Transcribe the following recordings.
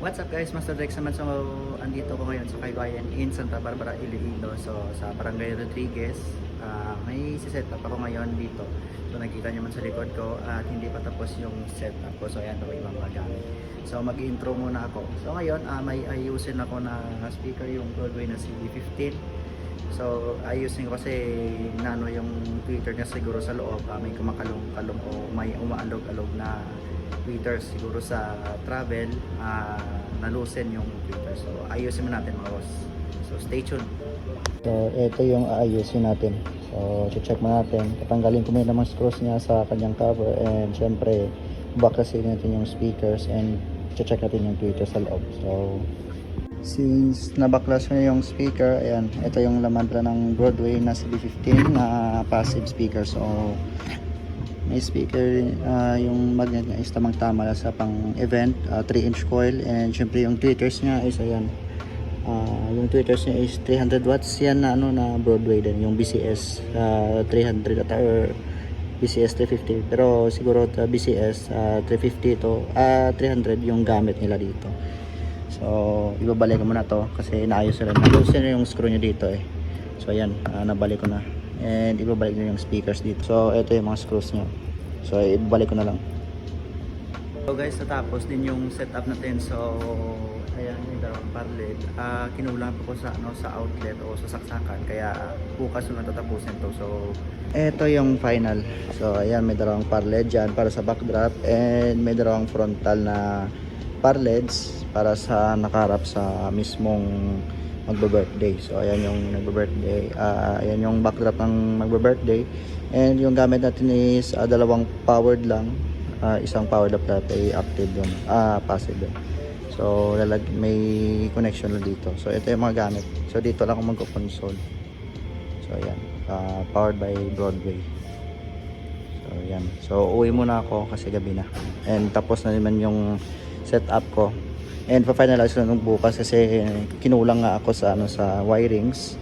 What's up guys, Master Drex naman. So, andito ko ngayon sa Cagayan in Santa Barbara, Iloilo. So, sa Barangay Rodriguez. Ah, may set up ako ngayon dito. So, nakita niyo man sa likod ko at hindi pa tapos yung setup ko. So, ayan ako ibang mga gamit. So, mag-intro muna ako. So, ngayon, ah, may ayusin ako na speaker yung Broadway na CD15. So, ayusin ko kasi nano yung Twitter niya siguro sa loob. ah, may kumakalong-kalong o may umaalog-alog na tweeters siguro sa travel ah nalusin yung Twitter. So, ayusin mo natin mga boss. So, stay tuned. So, ito yung aayusin natin. So, check mo natin. Tatanggalin ko muna mga screws niya sa kanyang cover and syempre, baklasin natin yung speakers and check natin yung tweeter sa loob. So, since nabaklas na yung speaker, ayan, ito yung laman pala ng Broadway na CB15 na passive speaker. So, may speaker, ah, yung magnet niya is tamang tama sa pang event, 3 inch coil. And syempre yung tweeters niya is ayan, Ah, yung tweeters niya is 300 watts. Yan na ano na Broadway din yung BCS ah, 300 at or BCS 350 pero siguro ta BCS ah, 350 to ah 300 yung gamit nila dito. So ibabalik ko muna to kasi inaayos na na yung screw niya dito eh. So ayan ah, nabalik ko na and ibabalik na yung speakers dito so ito yung mga screws niya so ibabalik ko na lang So guys, natapos din yung setup natin. So, ayan, may dalawang parled. Ah, kinulang po ko sa ano sa outlet o sa saksakan kaya bukas yung natatapusin to. So, Ito yung final. So, ayan, may dalawang parled dyan para sa backdrop and may dalawang frontal na parleds para sa nakarap sa mismong magbe-birthday. So, ayan yung nagbe-birthday. Ah, ayan yung backdrop ng magbe-birthday. And yung gamit natin is ah, dalawang powered lang. Ah, isang powered up lahat ay active yun. Ah, passive yun. So, lalag may connection lang dito. So, ito yung mga gamit. So, dito lang ako magko-console. So, ayan. Ah, powered by Broadway. So, ayan. So, uwi muna ako kasi gabi na. And tapos na naman yung setup ko. And pa-finalize na nung bukas kasi kinulang nga ako sa ano sa wirings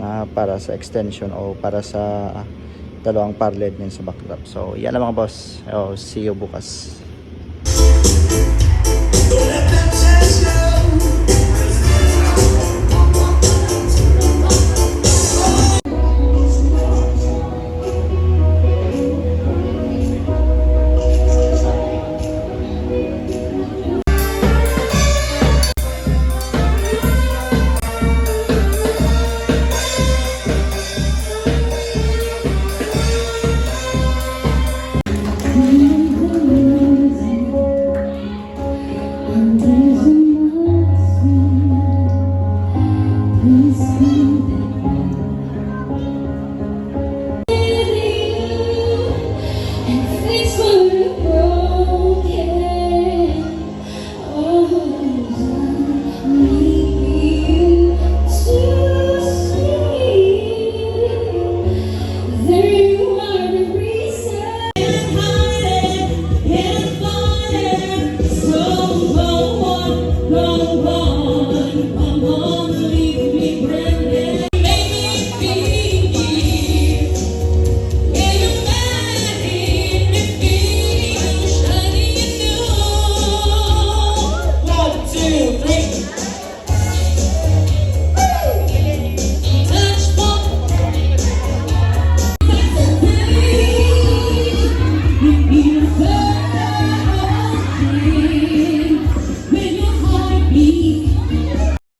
na para sa extension o para sa dalawang parled din sa backdrop. So, yan lang mga boss. Oh, see you bukas.